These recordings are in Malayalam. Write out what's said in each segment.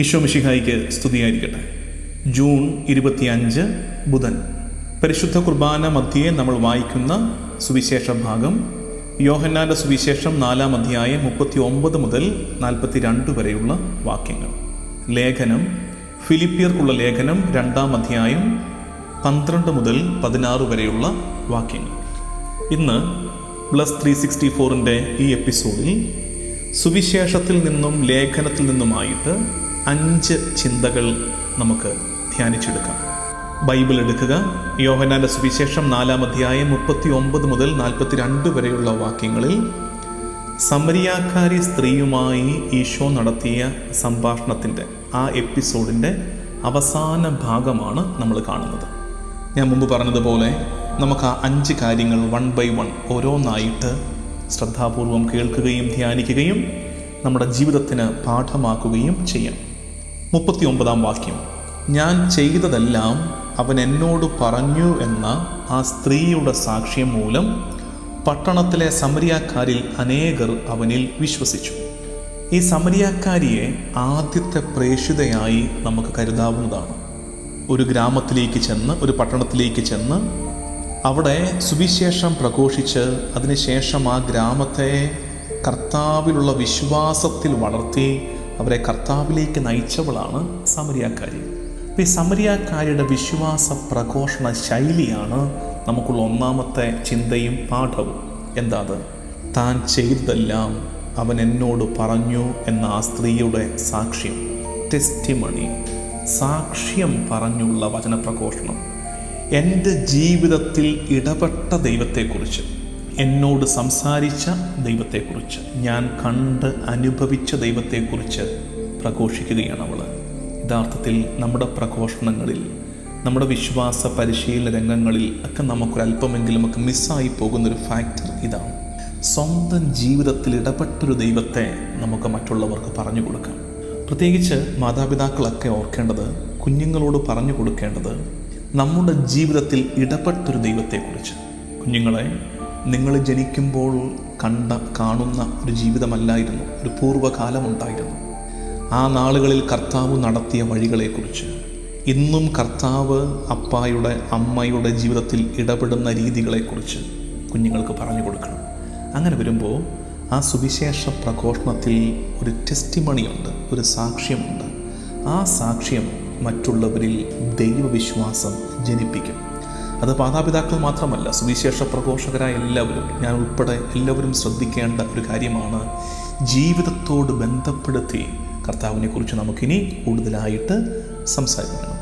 ഈശോ മിഷിഹായിക്ക് സ്തുതിയായിരിക്കട്ടെ. ജൂൺ ഇരുപത്തിയഞ്ച് ബുധൻ. പരിശുദ്ധ കുർബാന മധ്യേ നമ്മൾ വായിക്കുന്ന സുവിശേഷ ഭാഗം യോഹന്നാന്റെ സുവിശേഷം നാലാം അധ്യായം മുപ്പത്തി ഒമ്പത് മുതൽ നാൽപ്പത്തി രണ്ട് വരെയുള്ള വാക്യങ്ങൾ. ലേഖനം ഫിലിപ്പിയർക്കുള്ള ലേഖനം രണ്ടാം അധ്യായം പന്ത്രണ്ട് മുതൽ പതിനാറ് വരെയുള്ള വാക്യങ്ങൾ. ഇന്ന് പ്ലസ് ത്രീ സിക്സ്റ്റി ഫോറിന്റെ ഈ എപ്പിസോഡിൽ സുവിശേഷത്തിൽ നിന്നും ലേഖനത്തിൽ നിന്നുമായിട്ട് അഞ്ച് ചിന്തകൾ നമുക്ക് ധ്യാനിച്ചെടുക്കാം. ബൈബിൾ എടുക്കുക. യോഹനാന്റെ സുവിശേഷം നാലാം അധ്യായം മുപ്പത്തി ഒമ്പത് മുതൽ നാൽപ്പത്തി രണ്ട് വരെയുള്ള വാക്യങ്ങളിൽ സമരിയാക്കാരി സ്ത്രീയുമായി ഈശോ നടത്തിയ സംഭാഷണത്തിന്റെ ആ എപ്പിസോഡിന്റെ അവസാന ഭാഗമാണ് നമ്മൾ കാണുന്നത്. ഞാൻ മുമ്പ് പറഞ്ഞതുപോലെ നമുക്ക് ആ അഞ്ച് കാര്യങ്ങൾ വൺ ബൈ വൺ ഓരോന്നായിട്ട് ശ്രദ്ധാപൂർവം കേൾക്കുകയും ധ്യാനിക്കുകയും നമ്മുടെ ജീവിതത്തിന് പാഠമാക്കുകയും ചെയ്യാം. മുപ്പത്തി ഒമ്പതാം വാക്യം. ഞാൻ ചെയ്തതെല്ലാം അവൻ എന്നോട് പറഞ്ഞു എന്ന ആ സ്ത്രീയുടെ സാക്ഷ്യം മൂലം പട്ടണത്തിലെ സമരിയാക്കാരിൽ അനേകർ അവനിൽ വിശ്വസിച്ചു. ഈ സമരിയാക്കാരിയെ ആദ്യത്തെ പ്രേക്ഷിതയായി നമുക്ക് കരുതാവുന്നതാണ്. ഒരു ഗ്രാമത്തിലേക്ക് ചെന്ന് ഒരു പട്ടണത്തിലേക്ക് ചെന്ന് അവിടെ സുവിശേഷം പ്രഘോഷിച്ച് അതിനുശേഷം ആ ഗ്രാമത്തെ കർത്താവിലുള്ള വിശ്വാസത്തിൽ വളർത്തി അവരെ കർത്താവിലേക്ക് നയിച്ചവളാണ് സമരിയാക്കാരി. അപ്പം ഈ സമരിയാക്കാരിയുടെ വിശ്വാസ പ്രഘോഷണ ശൈലിയാണ് നമുക്കുള്ള ഒന്നാമത്തെ ചിന്തയും പാഠവും. എന്താ അത്? താൻ ചെയ്തതെല്ലാം അവൻ എന്നോട് പറഞ്ഞു എന്ന ആ സ്ത്രീയുടെ സാക്ഷ്യം ടെസ്റ്റിമണി സാക്ഷ്യം പറഞ്ഞുള്ള വചനപ്രഘോഷണം. എന്റെ ജീവിതത്തിൽ ഇടപെട്ട ദൈവത്തെക്കുറിച്ച്. എന്നോട് സംസാരിച്ച ദൈവത്തെക്കുറിച്ച് ഞാൻ കണ്ട് അനുഭവിച്ച ദൈവത്തെക്കുറിച്ച് പ്രഘോഷിക്കുകയാണ് അവൾ യഥാർത്ഥത്തിൽ നമ്മുടെ പ്രഘോഷണങ്ങളിൽ നമ്മുടെ വിശ്വാസ പരിശീലന രംഗങ്ങളിൽ ഒക്കെ നമുക്കൊരല്പമെങ്കിലും ഒക്കെ മിസ്സായി പോകുന്നൊരു ഫാക്ടർ ഇതാണ്. സ്വന്തം ജീവിതത്തിൽ ഇടപെട്ടൊരു ദൈവത്തെ നമുക്ക് മറ്റുള്ളവർക്ക് പറഞ്ഞു കൊടുക്കാം. പ്രത്യേകിച്ച് മാതാപിതാക്കളൊക്കെ ഓർക്കേണ്ടത് കുഞ്ഞുങ്ങളോട് പറഞ്ഞു കൊടുക്കേണ്ടത് നമ്മുടെ ജീവിതത്തിൽ ഇടപെട്ടൊരു ദൈവത്തെക്കുറിച്ച്. കുഞ്ഞുങ്ങളെ നിങ്ങൾ ജനിക്കുമ്പോൾ കണ്ട കാണുന്ന ഒരു ജീവിതമല്ലായിരുന്നു ഒരു പൂർവകാലമുണ്ടായിരുന്നു. ആ നാളുകളിൽ കർത്താവ് നടത്തിയ വഴികളെക്കുറിച്ച്. ഇന്നും കർത്താവ് അപ്പായുടെ അമ്മയുടെ ജീവിതത്തിൽ ഇടപെടുന്ന രീതികളെക്കുറിച്ച് കുഞ്ഞുങ്ങൾക്ക് പറഞ്ഞു കൊടുക്കണം. അങ്ങനെ വരുമ്പോൾ ആ സുവിശേഷ പ്രഘോഷണത്തിൽ ഒരു ടെസ്റ്റിമണിയുണ്ട് ഒരു സാക്ഷ്യമുണ്ട്. ആ സാക്ഷ്യം മറ്റുള്ളവരിൽ ദൈവവിശ്വാസം ജനിപ്പിക്കും. അത് മാതാപിതാക്കൾ മാത്രമല്ല സുവിശേഷ പ്രഘോഷകരായ എല്ലാവരും ഞാൻ ഉൾപ്പെടെ എല്ലാവരും ശ്രദ്ധിക്കേണ്ട ഒരു കാര്യമാണ് ജീവിതത്തോട് ബന്ധപ്പെടുത്തി കർത്താവിനെ കുറിച്ച് നമുക്കിനി കൂടുതലായിട്ട് സംസാരിക്കണം.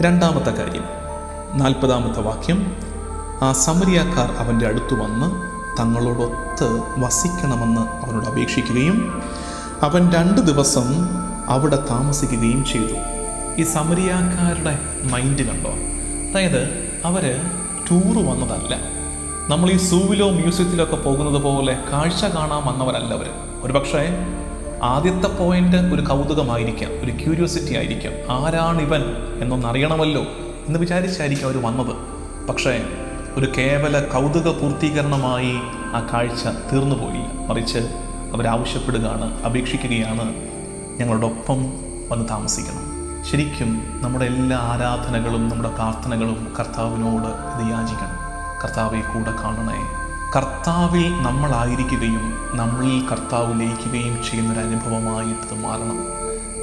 രണ്ടാമത്തെ കാര്യം നാൽപ്പതാമത്തെ വാക്യം ആ സമരിയാക്കാർ അവന്റെ അടുത്ത് വന്ന് തങ്ങളോടൊത്ത് വസിക്കണമെന്ന് അവനോട് അപേക്ഷിക്കുകയും അവൻ രണ്ട് ദിവസം അവിടെ താമസിക്കുകയും ചെയ്തു. ഈ സമരിയാക്കാരുടെ മൈൻഡ് കണ്ടോ? അതായത് അവർ ടൂർ വന്നതല്ല. നമ്മൾ ഈ സൂവിലോ മ്യൂസിയത്തിലോ ഒക്കെ പോകുന്നത് പോലെ കാഴ്ച കാണാൻ വന്നവരല്ല അവർ ഒരുപക്ഷെ ആദ്യത്തെ പോയിന്റ് ഒരു കൗതുകമായിരിക്കാം ഒരു ക്യൂരിയോസിറ്റി ആയിരിക്കാം. ആരാണ് ഇവൻ എന്നൊന്നറിയണമല്ലോ എന്ന് വിചാരിച്ചായിരിക്കും അവർ വന്നത്. പക്ഷേ ഒരു കേവല കൗതുക പൂർത്തീകരണമായി ആ കാഴ്ച തീർന്നു പോയില്ല. മറിച്ച് അവരാവശ്യപ്പെടുകയാണ് അപേക്ഷിക്കുകയാണ് ഞങ്ങളോടൊപ്പം വന്ന് താമസിക്കണം. ശരിക്കും നമ്മുടെ എല്ലാ ആരാധനകളും നമ്മുടെ പ്രാർത്ഥനകളും കർത്താവിനോട് ഇത് യാചിക്കണം. കർത്താവെ കൂടെ കാണണേ. കർത്താവിൽ നമ്മളായിരിക്കുകയും നമ്മളിൽ കർത്താവ് ലയിക്കുകയും ചെയ്യുന്നൊരു ഇത് മാറണം.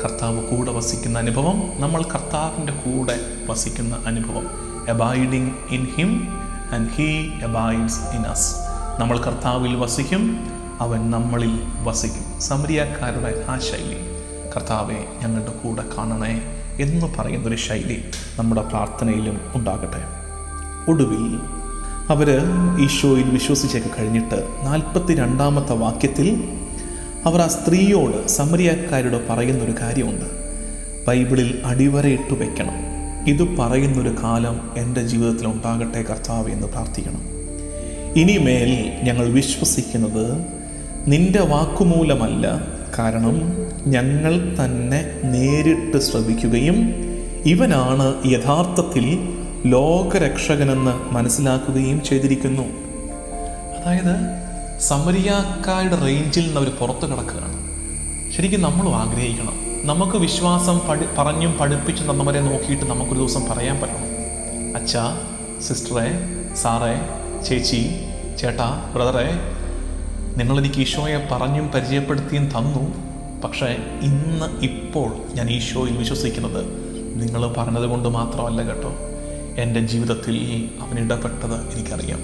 കർത്താവ് കൂടെ വസിക്കുന്ന അനുഭവം നമ്മൾ കർത്താവിന്റെ കൂടെ വസിക്കുന്ന അനുഭവം. Abiding in him and he abides in us നമ്മൾ കർത്താവിൽ വസിക്കും അവൻ നമ്മളിൽ വസിക്കും. സമരിയാക്കാരുടെ ആ ശൈലി. കർത്താവെ ഞങ്ങളുടെ കൂടെ കാണണേ എന്ന് പറയുന്നൊരു ശൈലി നമ്മുടെ പ്രാർത്ഥനയിലും ഉണ്ടാകട്ടെ. ഒടുവിൽ അവർ ഈശോയിൽ വിശ്വസിച്ചൊക്കെ കഴിഞ്ഞിട്ട് നാൽപ്പത്തി രണ്ടാമത്തെ വാക്യത്തിൽ അവർ ആ സ്ത്രീയോട് സമരിയാക്കാരോട് പറയുന്നൊരു കാര്യമുണ്ട്. ബൈബിളിൽ അടിവരയിട്ട് വയ്ക്കണം ഇത് പറയുന്നൊരു കാലം എന്റെ ജീവിതത്തിൽ ഉണ്ടാകട്ടെ കർത്താവ് എന്ന് പ്രാർത്ഥിക്കണം. ഇനിമേൽ ഞങ്ങൾ വിശ്വസിക്കുന്നത് നിന്റെ വാക്കുമൂലമല്ല കാരണം ഞങ്ങൾ തന്നെ നേരിട്ട് ശ്രവിക്കുകയും ഇവനാണ് യഥാർത്ഥത്തിൽ ലോകരക്ഷകനെന്ന് മനസ്സിലാക്കുകയും ചെയ്തിരിക്കുന്നു. അതായത് സമരിയാക്കാരുടെ റേഞ്ചിൽ നിന്ന് അവർ പുറത്തു കിടക്കുകയാണ്. ശരിക്കും നമ്മളും ആഗ്രഹിക്കണം. നമുക്ക് വിശ്വാസം പഠി പറഞ്ഞും പഠിപ്പിച്ചും തന്നവരെ നോക്കിയിട്ട് നമുക്കൊരു ദിവസം പറയാൻ പറ്റണം. അച്ഛാ സിസ്റ്ററെ സാറേ ചേച്ചി ചേട്ടാ ബ്രദറെ നിങ്ങളെനിക്ക് ഈശോയെ പറഞ്ഞും പരിചയപ്പെടുത്തിയും തന്നു. പക്ഷേ ഇന്ന് ഇപ്പോൾ ഞാൻ ഈശോയിൽ വിശ്വസിക്കുന്നത് നിങ്ങൾ പറഞ്ഞത് കൊണ്ട് മാത്രമല്ല കേട്ടോ. എന്റെ ജീവിതത്തിൽ അവൻ ഇടപെട്ടത് എനിക്കറിയാം.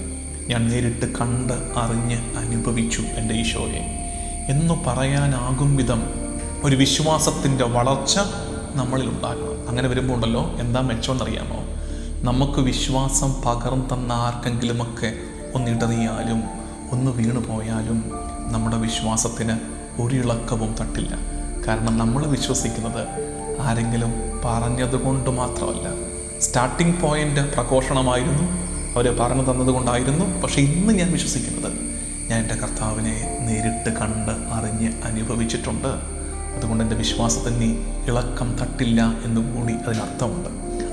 ഞാൻ നേരിട്ട് കണ്ട് അറിഞ്ഞ് അനുഭവിച്ചു എന്റെ ഈശോയെ. എന്ന് പറയാനാകും വിധം ഒരു വിശ്വാസത്തിന്റെ വളർച്ച നമ്മളിൽ ഉണ്ടാകണം. അങ്ങനെ വരുമ്പോൾ ഉണ്ടല്ലോ എന്താ മെച്ചമെന്നറിയാമോ? നമുക്ക് വിശ്വാസം പകർന്നു തന്ന ആർക്കെങ്കിലുമൊക്കെ ഒന്നിടറിയാലും ഒന്ന് വീണു പോയാലും നമ്മുടെ വിശ്വാസത്തിന് ഒരിളക്കവും തട്ടില്ല. കാരണം നമ്മൾ വിശ്വസിക്കുന്നത് ആരെങ്കിലും പറഞ്ഞതുകൊണ്ട് മാത്രമല്ല. Starting point പ്രഘോഷണമായിരുന്നു. അവർ പറഞ്ഞു തന്നതുകൊണ്ടായിരുന്നു പക്ഷെ ഇന്ന് ഞാൻ വിശ്വസിക്കുന്നത് ഞാൻ എന്റെ കർത്താവിനെ നേരിട്ട് കണ്ട് അറിഞ്ഞ് അനുഭവിച്ചിട്ടുണ്ട്. അതുകൊണ്ട് എന്റെ വിശ്വാസത്തിന് ഇളക്കം തട്ടില്ല എന്നും കൂടി അതിനർത്ഥമുണ്ട്.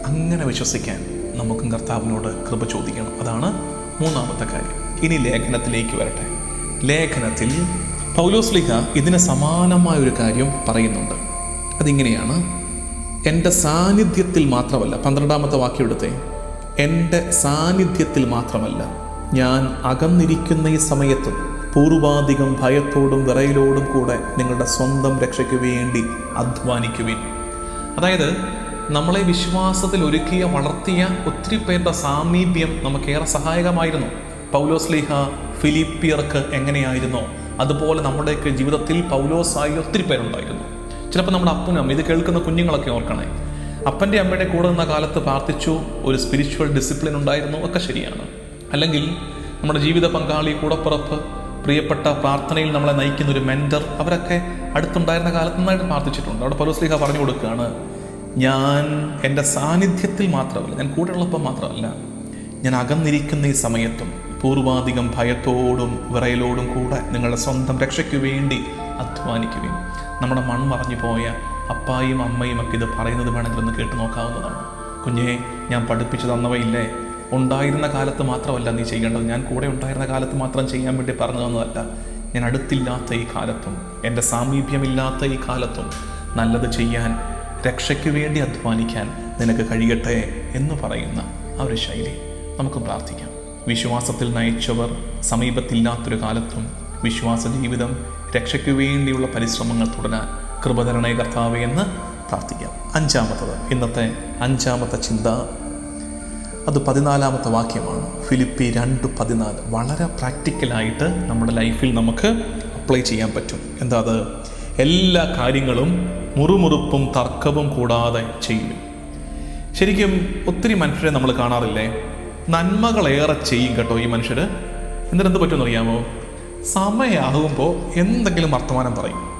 അങ്ങനെ വിശ്വസിക്കാൻ നമുക്കും കർത്താവിനോട് കൃപ ചോദിക്കണം. അതാണ് മൂന്നാമത്തെ കാര്യം. ഇനി ലേഖനത്തിലേക്ക് വരട്ടെ. ലേഖനത്തിൽ പൗലോസ്ലിഹ ഇതിന് സമാനമായ ഒരു കാര്യം പറയുന്നുണ്ട്. അതിങ്ങനെയാണ് എന്റെ സാന്നിധ്യത്തിൽ മാത്രമല്ല പന്ത്രണ്ടാമത്തെ വാക്യം എടുത്തെ എന്റെ സാന്നിധ്യത്തിൽ മാത്രമല്ല ഞാൻ അകന്നിരിക്കുന്ന ഈ സമയത്തും പൂർവാധികം ഭയത്തോടും വിറയലോടും കൂടെ നിങ്ങളുടെ സ്വന്തം രക്ഷയ്ക്ക് വേണ്ടി അധ്വാനിക്കുവിൻ. അതായത് നമ്മളെ വിശ്വാസത്തിൽ ഒരുക്കിയ വളർത്തിയ ഒത്തിരി പേരുടെ സാമീപ്യം നമുക്കേറെ സഹായകമായിരുന്നു. പൗലോസ്ലിഹ ഫിലിപ്പിയർക്ക് എങ്ങനെയായിരുന്നു? അതുപോലെ നമ്മുടെയൊക്കെ ജീവിതത്തിൽ പൗലോസായി ഒത്തിരി പേരുണ്ടായിരുന്നു. ചിലപ്പോൾ നമ്മുടെ അപ്പനും ഇത് കേൾക്കുന്ന കുഞ്ഞുങ്ങളൊക്കെ ഓർക്കണേ. അപ്പന്റെ അമ്മയുടെ കൂടെ നിന്ന കാലത്ത് പ്രാർത്ഥിച്ചു ഒരു സ്പിരിച്വൽ ഡിസിപ്ലിൻ ഉണ്ടായിരുന്നു ഒക്കെ ശരിയാണ്. അല്ലെങ്കിൽ നമ്മുടെ ജീവിത പങ്കാളി കൂടപ്പുറപ്പ് പ്രിയപ്പെട്ട പ്രാർത്ഥനയിൽ നമ്മളെ നയിക്കുന്ന ഒരു മെന്റർ അവരൊക്കെ അടുത്തുണ്ടായിരുന്ന കാലത്ത് നന്നായിട്ട് പ്രാർത്ഥിച്ചിട്ടുണ്ട്. അവിടെ പൗലോസ് ലീഹ പറഞ്ഞു കൊടുക്കുകയാണ് ഞാൻ എന്റെ സാന്നിധ്യത്തിൽ മാത്രമല്ല ഞാൻ കൂടെയുള്ളപ്പം മാത്രമല്ല ഞാൻ അകന്നിരിക്കുന്ന ഈ സമയത്തും പൂർവാധികം ഭയത്തോടും വിറയലോടും കൂടെ നിങ്ങളുടെ സ്വന്തം രക്ഷയ്ക്ക് വേണ്ടി അധ്വാനിക്കുകയും നമ്മുടെ മൺമറഞ്ഞു പോയ അപ്പായും അമ്മയും ഒക്കെ ഇത് പറയുന്നത് വേണമെങ്കിൽ ഒന്ന് കേട്ട് നോക്കാവുന്നതാണ്. കുഞ്ഞെ ഞാൻ പഠിപ്പിച്ചു തന്നവയില്ലേ? ഉണ്ടായിരുന്ന കാലത്ത് മാത്രമല്ല നീ ചെയ്യേണ്ടത്. ഞാൻ കൂടെ ഉണ്ടായിരുന്ന കാലത്ത് മാത്രം ചെയ്യാൻ വേണ്ടി പറഞ്ഞു തന്നതല്ല. ഞാൻ അടുത്തില്ലാത്ത ഈ കാലത്തും എന്റെ സാമീപ്യമില്ലാത്ത ഈ കാലത്തും നല്ലത് ചെയ്യാൻ രക്ഷയ്ക്ക് വേണ്ടി അധ്വാനിക്കാൻ നിനക്ക് കഴിയട്ടെ എന്ന് പറയുന്ന ആ ഒരു ശൈലി. നമുക്ക് പ്രാർത്ഥിക്കാം. വിശ്വാസത്തിൽ നയിച്ചവർ സമീപത്തില്ലാത്തൊരു കാലത്തും വിശ്വാസ ജീവിതം രക്ഷയ്ക്ക് വേണ്ടിയുള്ള പരിശ്രമങ്ങൾ തുടരാൻ കൃപതരണയ കർത്താവേ എന്ന് പ്രാർത്ഥിക്കാം. അഞ്ചാമത്തത് ഇന്നത്തെ അഞ്ചാമത്തെ ചിന്ത. അത് പതിനാലാമത്തെ വാക്യമാണ്. ഫിലിപ്പി രണ്ട് പതിനാല്. വളരെ പ്രാക്ടിക്കലായിട്ട് നമ്മുടെ ലൈഫിൽ നമുക്ക് അപ്ലൈ ചെയ്യാൻ പറ്റും. എന്താ അത്? എല്ലാ കാര്യങ്ങളും മുറുമുറുപ്പും തർക്കവും കൂടാതെ ചെയ്യും. ശരിക്കും ഒത്തിരി മനുഷ്യരെ നമ്മൾ കാണാറില്ലേ? നന്മകളേറെ ചെയ്യും കേട്ടോ ഈ മനുഷ്യർ എന്നിട്ട് എന്ത് പറ്റുമെന്ന് അറിയാമോ സമയമാകുമ്പോൾ എന്തെങ്കിലും വർത്തമാനം പറയും.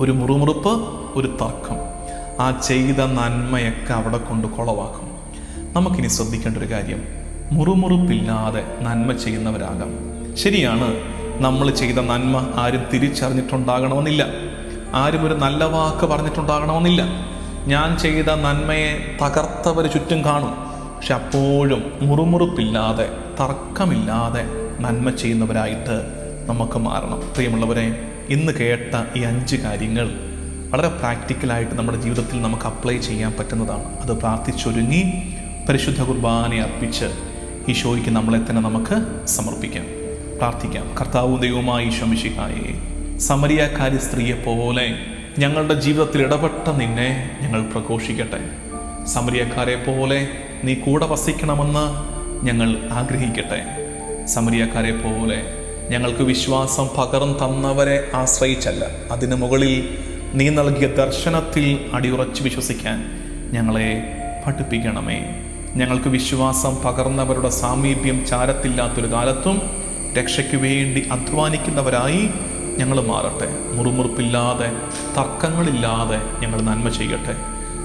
ഒരു മുറുമുറുപ്പ് ഒരു തർക്കം. ആ ചെയ്ത നന്മയൊക്കെ അവിടെ കൊണ്ട് കുളവാക്കും. നമുക്കിനി ശ്രദ്ധിക്കേണ്ട ഒരു കാര്യം. മുറുമുറുപ്പില്ലാതെ നന്മ ചെയ്യുന്നവരാകാം. ശരിയാണ് നമ്മൾ ചെയ്ത നന്മ ആരും തിരിച്ചറിഞ്ഞിട്ടുണ്ടാകണമെന്നില്ല. ആരും ഒരു നല്ല വാക്ക് പറഞ്ഞിട്ടുണ്ടാകണമെന്നില്ല. ഞാൻ ചെയ്ത നന്മയെ തകർത്തവർ ചുറ്റും കാണും. പക്ഷെ അപ്പോഴും മുറുമുറുപ്പില്ലാതെ തർക്കമില്ലാതെ നന്മ ചെയ്യുന്നവരായിട്ട് നമുക്ക് മാറണം. പ്രിയമുള്ളവരെ ഇന്ന് കേട്ട ഈ അഞ്ച് കാര്യങ്ങൾ വളരെ പ്രാക്ടിക്കലായിട്ട് നമ്മുടെ ജീവിതത്തിൽ നമുക്ക് അപ്ലൈ ചെയ്യാൻ പറ്റുന്നതാണ്. അത് പ്രാർത്ഥിച്ചൊരുങ്ങി പരിശുദ്ധ കുർബാനെ അർപ്പിച്ച് ഈശോയ്ക്ക് നമ്മളെ തന്നെ നമുക്ക് സമർപ്പിക്കാം. പ്രാർത്ഥിക്കാം. കർത്താവും ദൈവമായി ശമിശിക്കായി സമരിയാക്കാരി സ്ത്രീയെ പോലെ ഞങ്ങളുടെ ജീവിതത്തിൽ ഇടപെട്ട നിന്നെ ഞങ്ങൾ പ്രഘോഷിക്കട്ടെ. സമരിയക്കാരെ പോലെ നീ കൂടെ വസിക്കണമെന്ന് ഞങ്ങൾ ആഗ്രഹിക്കട്ടെ. സമരിയക്കാരെ പോലെ ഞങ്ങൾക്ക് വിശ്വാസം പകർന്നു തന്നവരെ ആശ്രയിച്ചല്ല. അതിനു മുകളിൽ നീ നൽകിയ ദർശനത്തിൽ അടിയുറച്ച് വിശ്വസിക്കാൻ ഞങ്ങളെ പഠിപ്പിക്കണമേ. ഞങ്ങൾക്ക് വിശ്വാസം പകർന്നവരുടെ സാമീപ്യം ചാരത്തില്ലാത്തൊരു കാലത്തും രക്ഷയ്ക്ക് വേണ്ടി അധ്വാനിക്കുന്നവരായി ഞങ്ങൾ മാറട്ടെ. മുറുമുറുപ്പില്ലാതെ തർക്കങ്ങളില്ലാതെ ഞങ്ങൾ നന്മ ചെയ്യട്ടെ.